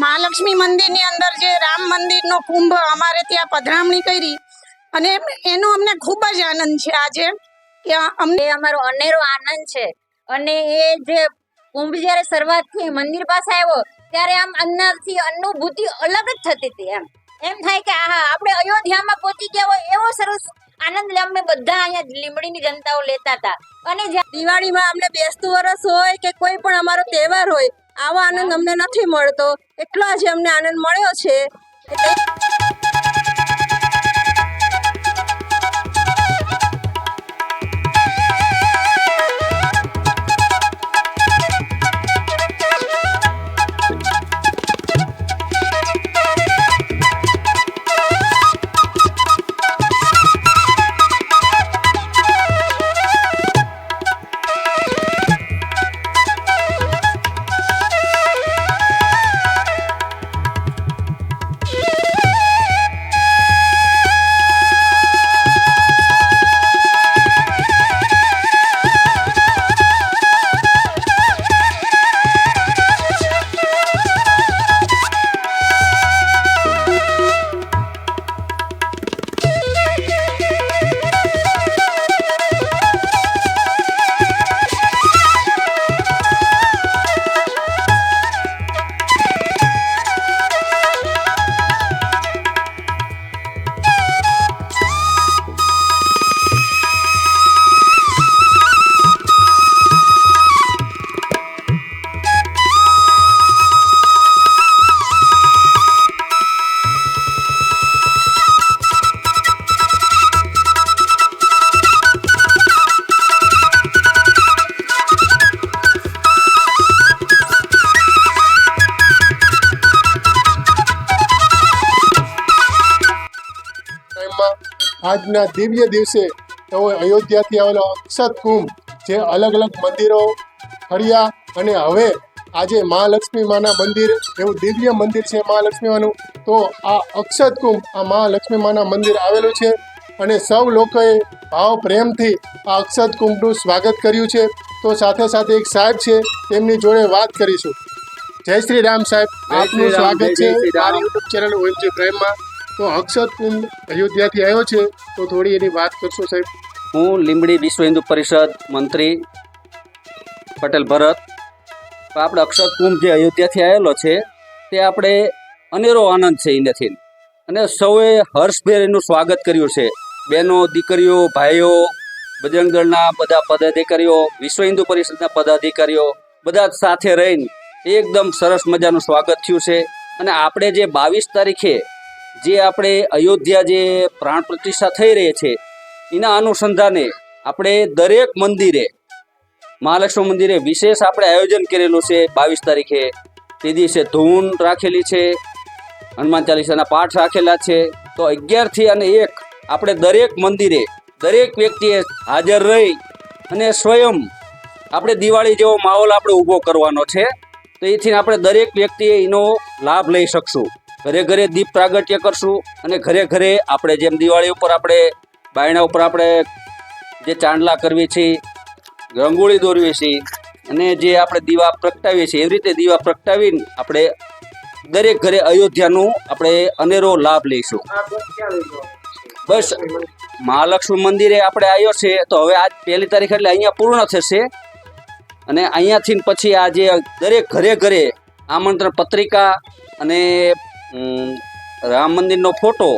મહાલક્ષ્મી મંદિરની અંદર જે રામ મંદિરનો કુંભ અમારે ત્યાં પધરામણી કરી અને એનો અમને ખૂબ જ આનંદ છે આજે કે અમને અમારો અનેરો આનંદ છે. અને એ જે કુંભ જ્યારે શરૂઆત થઈ મંદિર પાસે આવ્યો ત્યારે આમ અંદરથી અનુભૂતિ અલગ જ થતી હતી એમ. એમ થાય કે આહા આપણે અયોધ્યામાં પહોંચી ગયા હોય એવો સરસ આનંદ લે અમે બધા અહીંયા લીમડીની જનતાઓ લેતા હતા. અને જ્યાં દિવાળીમાં અમને બેસતું વરસ હોય કે કોઈ પણ અમારો તહેવાર હોય આવો આનંદ અમને નથી મળતો. એટલો આજે અમને આનંદ મળ્યો છે. એટલે આજના દિવ્ય દિવસે તેઓ અયોધ્યાથી આવેલો અક્ષત કુંભ જે અલગ અલગ મંદિરો ફર્યા અને હવે આજે મહાલક્ષ્મી માના મંદિર એવું દિવ્ય મંદિર છે મહાલક્ષ્મી માનું તો આ અક્ષત કુંભ આ મહાલક્ષ્મી માના મંદિર આવેલું છે અને સૌ લોકોએ ભાવ પ્રેમથી આ અક્ષત કુંભનું સ્વાગત કર્યું છે. તો સાથે સાથે એક સાહેબ છે તેમની જોડે વાત કરીશું. જય શ્રી રામ સાહેબ આપનું સ્વાગત છે યુટ્યુબ ચેનલ ઓએમજી પ્રાઇમમાં તો અક્ષત કુંભ અયોધ્યાથી આવ્યો છે, તો થોડી એની વાત કરશો સાહેબ? હું લીંબડી વિશ્વ હિન્દુ પરિષદ મંત્રી પટેલ ભરત. આપણે અક્ષર કુંભ જે અયોધ્યાથી આવેલો છે, તે આપણે અનેરો આનંદ છે એનાથી. અને સૌએ હર્ષભેર એનું સ્વાગત કર્યું છે. બહેનો, દીકરીઓ, ભાઈઓ બજરંગ દળના બધા પદાધિકારીઓ, વિશ્વ હિન્દુ પરિષદના પદાધિકારીઓ, બધા સાથે રહીને એકદમ સરસ મજાનું સ્વાગત થયું છે. અને આપણે જે બાવીસ તારીખે જે આપણે અયોધ્યા જે પ્રાણ પ્રતિષ્ઠા થઈ રહી છે, એના અનુસંધાને આપણે દરેક મંદિરે મહાલક્ષ્મી મંદિરે વિશેષ આપણે આયોજન કરેલું છે, બાવીસ તારીખે. તે દિવસે ધૂન રાખેલી છે, હનુમાન ચાલીસાના પાઠ રાખેલા છે. તો અગિયારથી અને એક આપણે દરેક મંદિરે દરેક વ્યક્તિએ હાજર રહી અને સ્વયં આપણે દિવાળી જેવો માહોલ આપણે ઊભો કરવાનો છે. તો એથી આપણે દરેક વ્યક્તિએ એનો લાભ લઈ શકશું. ઘરે ઘરે દીપ પ્રાગટ્ય કરશું અને ઘરે ઘરે આપણે જેમ દિવાળી ઉપર આપણે બાયણા ઉપર આપણે જે ચાંદલા કરવી છે, રંગોળી દોરવી છે અને જે આપણે દીવા પ્રગટાવીએ છીએ, એવી રીતે દીવા પ્રગટાવીને આપણે દરેક ઘરે અયોધ્યાનું આપણે અનેરો લાભ લઈશું. બસ, મહાલક્ષ્મી મંદિરે આપણે આવ્યો છે, તો હવે આજ પહેલી તારીખ એટલે અહીંયા પૂર્ણ થશે. અને અહીંયાથી પછી આ જે દરેક ઘરે ઘરે આમંત્રણ પત્રિકા અને રામ મંદિરનો ફોટો,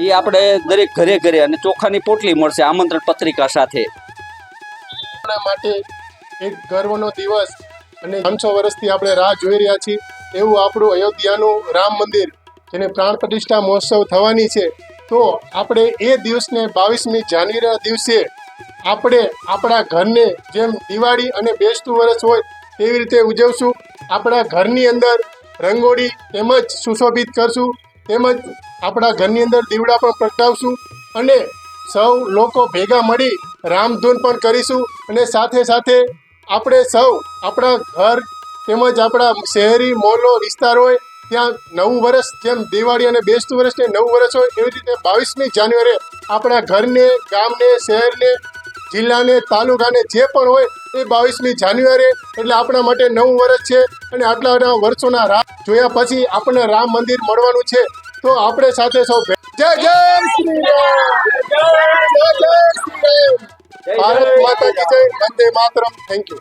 એ આપણે દરેક ઘરે ઘરે અને ચોખાની પોટલી મળશે આમંત્રણ પત્રિકા સાથે. માટે એક ગર્વનો દિવસ અને પાંચસો વર્ષથી આપણે રાહ જોઈ રહ્યા છીએ. એવું આપણું અયોધ્યાનું રામ મંદિર, જેને પ્રાણ પ્રતિષ્ઠા મહોત્સવ થવાની છે, તો આપણે એ દિવસને બાવીસમી જાન્યુઆરીના દિવસે આપણે આપણા ઘરને જેમ દિવાળી અને બેસતું વર્ષ હોય તેવી રીતે ઉજવશું. આપણા ઘરની અંદર રંગોળી તેમજ સુશોભિત કરશું તેમજ આપણા ઘરની અંદર દીવડા પણ પ્રગટાવશું અને સૌ લોકો ભેગા મળી રામધૂન પણ કરીશું અને સાથે સાથે આપણે સૌ આપણા ઘર તેમજ આપણા શહેરી મોલો, વિસ્તાર હોય, ત્યાં નવું વર્ષ જેમ દિવાળી અને બેસતું વર્ષને નવું વર્ષ હોય એવી રીતે બાવીસમી જાન્યુઆરી આપણા ઘરને, ગામને, શહેરને જિલ્લાને, તાલુકાને જે પણ હોય એ બાવીસમી જાન્યુઆરી એટલે આપણા માટે નવું વર્ષ છે અને આટલા વર્ષોના રાહ જોયા પછી આપણને રામ મંદિર મળવાનું છે. તો આપણે સાથે સૌ જય જય શ્રી રામ! ભારત માતા કી જય, વંદે માતરમ. થેન્ક યુ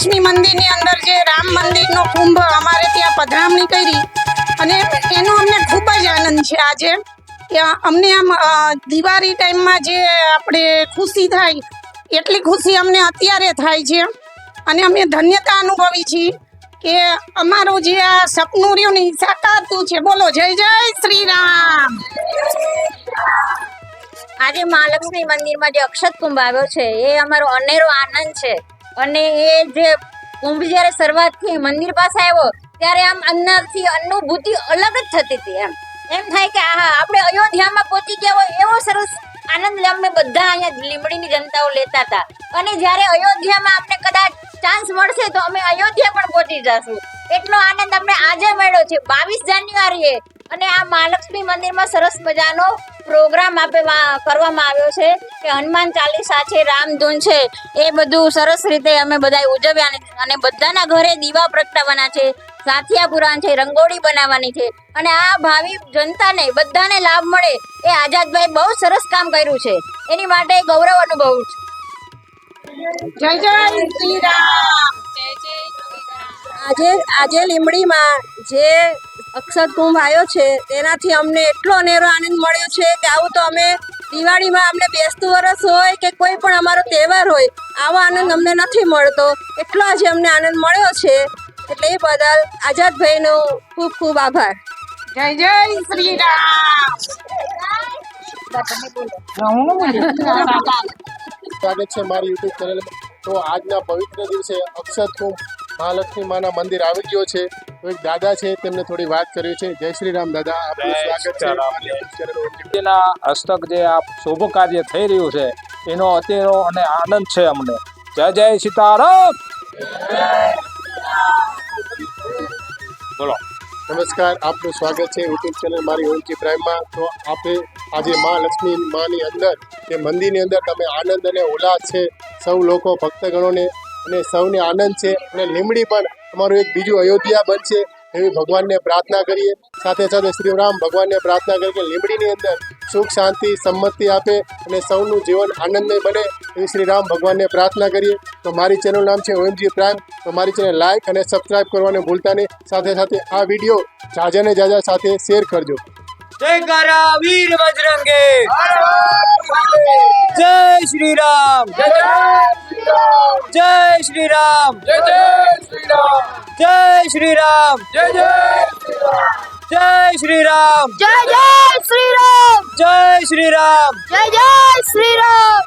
મહાલક્ષ્મી મંદિરની અંદર જે રામ મંદિરનો કુંભ અમારે ત્યાં પધરામણી કરી અને એનો અમને ખૂબ જ આનંદ છે આજે અમને આમ દિવાળી ટાઈમમાં જે આપણે ખુશી થાય એટલી ખુશી અમને અત્યારે થાય છે અને અમે ધન્યતા અનુભવી છીએ કે અમારું જે આ સપનું રહ્યું ને સાકારતું છે. બોલો, જય જય શ્રી રામ આજે મહાલક્ષ્મી મંદિરમાં જે અક્ષત કુંભ આવ્યો છે, એ અમારો અનેરો આનંદ છે. અને એ જે કુંભ જ્યારે શરૂઆતથી મંદિર પાસે આવ્યો, ત્યારે આમ અંદરથી અનુભૂતિ અલગ જ થતી હતી એમ. એમ થાય કે આહા, આપણે અયોધ્યામાં પહોંચી ગયા હોય એવો સરસ આનંદ અમે બધા અહીંયા લીંબડીની જનતાઓ લેતા હતા. અને જ્યારે અયોધ્યામાં આપણે કદાચ ચાન્સ મળશે તો અમે અયોધ્યા પણ પહોંચી જશું. એટલો આનંદ અમને આજે મળ્યો છે. બાવીસ જાન્યુઆરીએ અને આ મહાલક્ષ્મી મંદિરમાં સરસ મજાનો પ્રોગ્રામ આપે કરવામાં આવ્યો છે કે હનુમાન ચાલીસા છે રામધૂન છે એ બધું સરસ રીતે અમે બધા ઉજવ્યા અને- અને બધાના ઘરે દીવા પ્રગટાવવાના છે સાથિયા પુરાણ છે રંગોળી બનાવવાની છે અને આ ભાવિ જનતાને બધાને લાભ મળે એ આઝાદભાઈ બહુ સરસ કામ કર્યું છે. એની માટે ગૌરવ અનુભવું છું. જય જય શ્રી રામ આજે આજે લીમડીમાં જે અક્ષત કુંભ આવ્યો છે. તેનાથી અમને એટલો અનેરો આનંદ મળ્યો છે કે આવું તો અમે દિવાળીમાં અમને બેસતું વરસ હોય કે કોઈ પણ અમારો તહેવાર હોય આવો આનંદ અમને નથી મળતો. એટલો આજે અમને આનંદ મળ્યો છે. એટલે એ બદલ આઝાદભાઈનો ખૂબ ખૂબ આભાર. જય જય શ્રી રામ સ્વાગત છે મારી યુટ્યુબ ચેનલ તો આજના પવિત્ર દિવસે અક્ષત કુંભ મહાલક્ષ્મી માના મંદિર આવી ગયો છે. એક દાદા છે તેમને થોડી વાત કરવી છે. જય શ્રી રામ દાદા આપનું સ્વાગત છે. હસ્તક જે આ શુભ કાર્ય થઈ રહ્યું છે એનો અત્યારો અને આનંદ છે અમને. જય જય સીતારામ! બોલો. નમસ્કાર આપનું સ્વાગત છે યુટ્યુબ ચેનલ મારી ઓમજી પ્રાઇમમાં તો આપે આજે મહાલક્ષ્મી માની અંદર કે મંદિરની અંદર તમે આનંદ અને ઉલ્લાસ છે. સૌ લોકો ભક્તગણોને અને સૌને આનંદ છે અને લીમડી પણ અમારું એક બીજું અયોધ્યા બનશે એવી ભગવાનને પ્રાર્થના કરીએ. સાથે સાથે શ્રી રામ ભગવાનને પ્રાર્થના કરીએ કે લીમડીની અંદર સુખ, શાંતિ, સંમતિ આપે અને સૌનું જીવન આનંદમય બને એવી શ્રી રામ ભગવાનને પ્રાર્થના કરીએ. તો મારી ચેનલ નામ છે ઓએમજી પ્રાઇમ તો મારી ચેનલ લાઈક અને સબસ્ક્રાઇબ કરવાનું ભૂલતા નહીં. સાથે સાથે આ વીડિયો જાજાને જાજા સાથે શેર કરજો. જય કરા વીર બજરંગે. જય શ્રી રામ જય શ્રી રામ જય શ્રી રામ જય શ્રી રામ જય જય શ્રી રામ જય શ્રી રામ જય જય શ્રી રામ